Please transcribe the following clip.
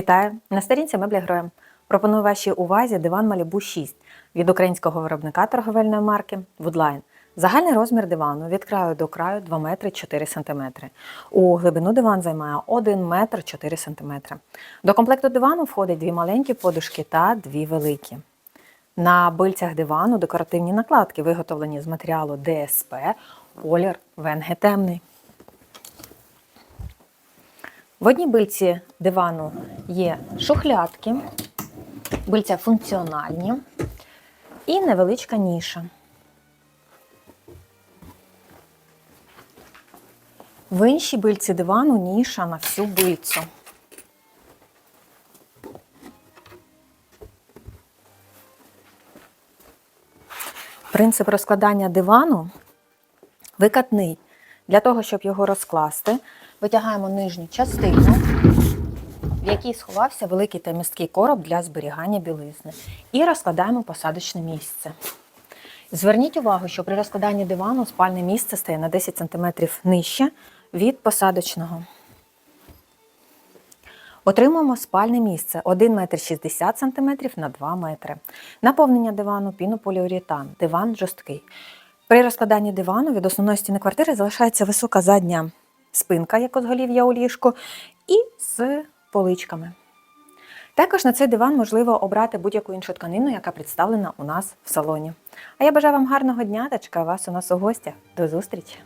Вітаю! На сторінці меблі гроєм. Пропоную вашій увазі диван Малібу 6 від українського виробника торговельної марки Woodline. Загальний розмір дивану від краю до краю 2 метри 4 см. У глибину диван займає 1 метр 4 см. До комплекту дивану входить дві маленькі подушки та дві великі. На бильцях дивану декоративні накладки, виготовлені з матеріалу ДСП, колір венге темний. В одній бильці дивану є шухлядки, бильця функціональні і невеличка ніша. В іншій бильці дивану ніша на всю бильцю. Принцип розкладання дивану викатний. Для того, щоб його розкласти, витягаємо нижню частину, в якій сховався великий та місткий короб для зберігання білизни, і розкладаємо посадочне місце. Зверніть увагу, що при розкладанні дивану спальне місце стає на 10 см нижче від посадочного. Отримуємо спальне місце 1 метр 60 см на 2 метри. Наповнення дивану пінополіуретан. Диван жорсткий. При розкладанні дивану від основної стіни квартири залишається висока задня спинка, як узголів'я у ліжку, і з поличками. Також на цей диван можливо обрати будь-яку іншу тканину, яка представлена у нас в салоні. А я бажаю вам гарного дня та чекаю вас у нас у гостях. До зустрічі!